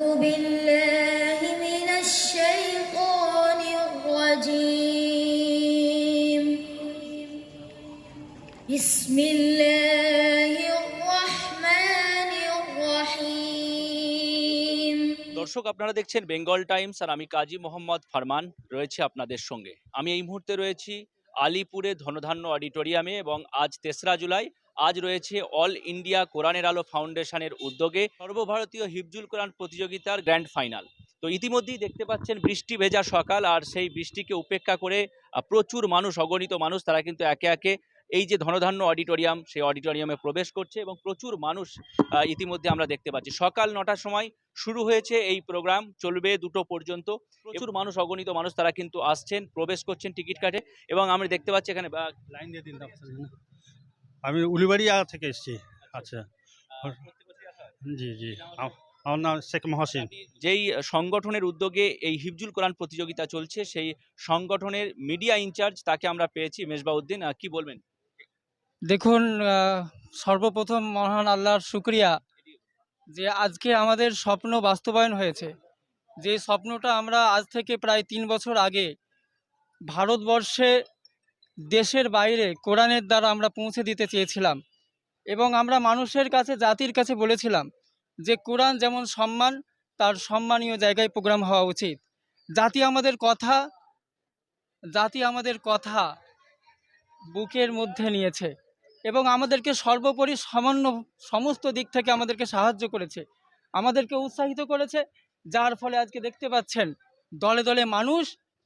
بالله من الشيطان الرجيم بسم الله الرحمن الرحيم দর্শক আপনারা দেখছেন বেঙ্গল টাইমস আর আমি কাজী মোহাম্মদ ফারমান রয়েছে আপনাদের সঙ্গে আমি এই মুহূর্তে রয়েছি আলিপুরে ধনধান্য অডিটোরিয়ামে এবং আজ তেসরা জুলাই, আজ রয়েছে অল ইন্ডিয়া কোরআনের আলো ফাউন্ডেশনের উদ্যোগে সর্বভারতীয় হিফজুল কোরআন প্রতিযোগিতার গ্র্যান্ড ফাইনাল। তো ইতিমধ্যেই দেখতে পাচ্ছেন, বৃষ্টি ভেজা সকাল আর সেই বৃষ্টিকে উপেক্ষা করে প্রচুর মানুষ, অগণিত মানুষ, তারা কিন্তু একে একে এই যে ধনধান্য অডিটোরিয়াম সেই অডিটোরিয়ামে প্রবেশ করছে এবং প্রচুর মানুষ ইতিমধ্যে আমরা দেখতে পাচ্ছি। সকাল নটার সময় শুরু হয়েছে এই প্রোগ্রাম চলবে দুটো পর্যন্ত। প্রচুর মানুষ অগণিত মানুষ তারা কিন্তু আসছেন প্রবেশ করছেন টিকিট কাটে এবং আমরা দেখতে পাচ্ছি এখানে লাইন দিয়ে দিন আমি উলিবাড়িয়া থেকে এসেছি। আচ্ছা। হয়? জি জি। আম- আমার নাম শেখ মহসিন। যেই সংগঠনের উদ্যোগে এই হিফজুল কোরআন প্রতিযোগিতা চলছে সেই সংগঠনের মিডিয়া ইনচার্জ তাকে আমরা পেয়েছি মেজবাউদ্দিন কি বলবেন? দেখুন সর্বপ্রথম মহান আল্লাহর শুক্রিয়া যে আজকে আমাদের স্বপ্ন বাস্তবায়ন হয়েছে। যে স্বপ্নটা আমরা আজ থেকে প্রায় তিন বছর আগে ভারতবর্ষে দেশের বাইরে কোরআনের দ্বারা আমরা পৌঁছে দিতে চেয়েছিলাম এবং আমরা মানুষের কাছে, জাতির কাছে বলেছিলাম যে কোরআন যেমন সম্মান, তার সম্মানীয় জায়গায় প্রোগ্রাম হওয়া উচিত। জাতি আমাদের কথা, জাতি আমাদের কথা বুকের মধ্যে নিয়েছে। এবং আমাদেরকে সর্বোপরি সামান্য সমস্ত দিক থেকে আমাদেরকে সাহায্য করেছে। আমাদেরকে উৎসাহিত করেছে, যার ফলে আজকে দেখতে পাচ্ছেন, দলে দলে মানুষ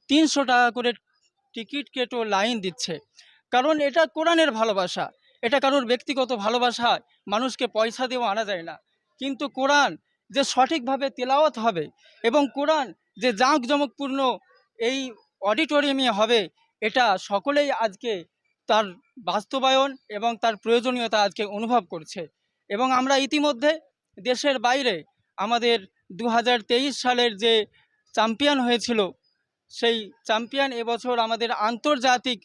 তিনশো টাকা করে টিকিট কেটো লাইন দিচ্ছে। কারণ এটা কোরআনের ভালোবাসা। এটা কারোর ব্যক্তিগত ভালোবাসা, মানুষকে পয়সা দিয়েও আনা যায় না। কিন্তু কোরআন যে সঠিকভাবে তেলাওয়াত হবে এবং কোরআন যে জাঁকজমকপূর্ণ এই অডিটোরিয়ামে হবে, এটা সকলেই আজকে তার বাস্তবায়ন এবং তার প্রয়োজনীয়তা আজকে অনুভব করছে। এবং আমরা ইতিমধ্যে দেশের বাইরে আমাদের দু হাজার তেইশ সালের যে চ্যাম্পিয়ন হয়েছিল, সেই চ্যাম্পিয়ন এবছর আমাদের আন্তর্জাতিক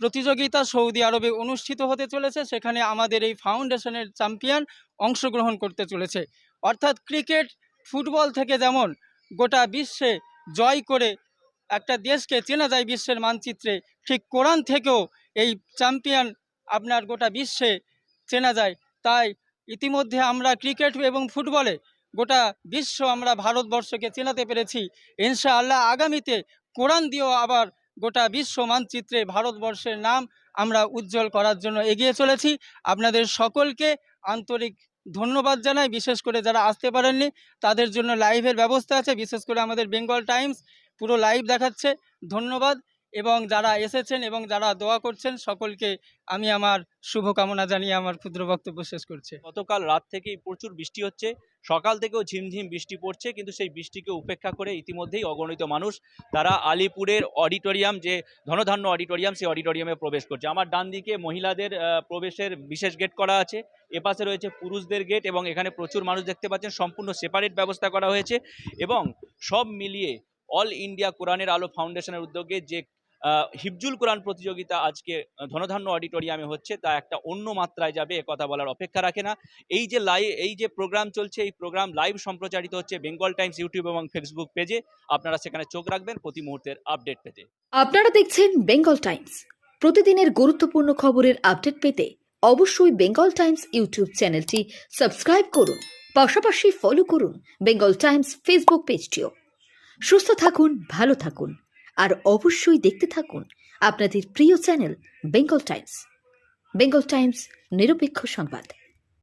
প্রতিযোগিতা সৌদি আরবে অনুষ্ঠিত হতে চলেছে। সেখানে আমাদের এই ফাউন্ডেশনের চ্যাম্পিয়ন অংশগ্রহণ করতে চলেছে। অর্থাৎ ক্রিকেট, ফুটবল থেকে যেমন গোটা বিশ্বে জয় করে একটা দেশকে চেনা যায় বিশ্বের মানচিত্রে, ঠিক কোরআন থেকেও এই চ্যাম্পিয়ন আপনার গোটা বিশ্বে চেনা যায়। তাই ইতিমধ্যে আমরা ক্রিকেট এবং ফুটবলে গোটা বিশ্ব আমরা ভারতবর্ষকে চেনাতে পেরেছি। ইনশাআল্লাহ আগামীতে কোরআন দিয়েও আবার গোটা বিশ্ব মানচিত্রে ভারতবর্ষের নাম আমরা উজ্জ্বল করার জন্য এগিয়ে চলেছি। আপনাদের সকলকে আন্তরিক ধন্যবাদ জানাই। বিশেষ করে যারা আসতে পারেননি, তাদের জন্য লাইভের ব্যবস্থা আছে। বিশেষ করে আমাদের বেঙ্গল টাইমস পুরো লাইভ দেখাচ্ছে। ধন্যবাদ। এবং যারা এসেছেন এবং যারা দোয়া করছেন, সকলকে আমি আমার শুভকামনা জানিয়ে আমার ক্ষুদ্র বক্তব্য শেষ করছি। গতকাল রাত থেকেই প্রচুর বৃষ্টি হচ্ছে। সকাল থেকেও ঝিমঝিম বৃষ্টি পড়ছে, কিন্তু সেই বৃষ্টিকে উপেক্ষা করে ইতিমধ্যেই অগণিত মানুষ, তারা আলিপুরের অডিটোরিয়াম, যে ধনধান্য অডিটোরিয়াম, সেই অডিটোরিয়ামে প্রবেশ করছে। আমার ডান দিকে মহিলাদের প্রবেশের বিশেষ গেট করা আছে। এপাশে রয়েছে পুরুষদের গেট এবং এখানে প্রচুর মানুষ দেখতে পাচ্ছেন। সম্পূর্ণ সেপারেট ব্যবস্থা করা হয়েছে এবং সব মিলিয়ে অল ইন্ডিয়া কোরআনের আলো ফাউন্ডেশনের উদ্যোগে যে হিফজুল কোরআন প্রতিযোগিতা আজকে ধনধান্য অডিটোরিয়ামে হচ্ছে, তা একটা অন্য মাত্রায় যাবে, এ কথা বলার অপেক্ষা রাখে না। এই যে লাইভ এই যে প্রোগ্রাম চলছে, এই প্রোগ্রাম লাইভ সম্প্রচারিত হচ্ছে বেঙ্গল টাইমস ইউটিউব এবং ফেসবুক পেজে আপনারা সেখানে চোখ রাখবেন, প্রতি মুহূর্তের আপডেট পেতে। আপনারা দেখছেন বেঙ্গল টাইমস প্রতিদিনের গুরুত্বপূর্ণ খবরের আপডেট পেতে অবশ্যই বেঙ্গল টাইমস ইউটিউব চ্যানেলটি সাবস্ক্রাইব করুন। পাশাপাশি ফলো করুন বেঙ্গল টাইমস ফেসবুক পেজটিও সুস্থ থাকুন, ভালো থাকুন। আর অবশ্যই দেখতে থাকুন আপনাদের প্রিয় channel Bengal Times. Bengal Times নিরপেক্ষ সংবাদ।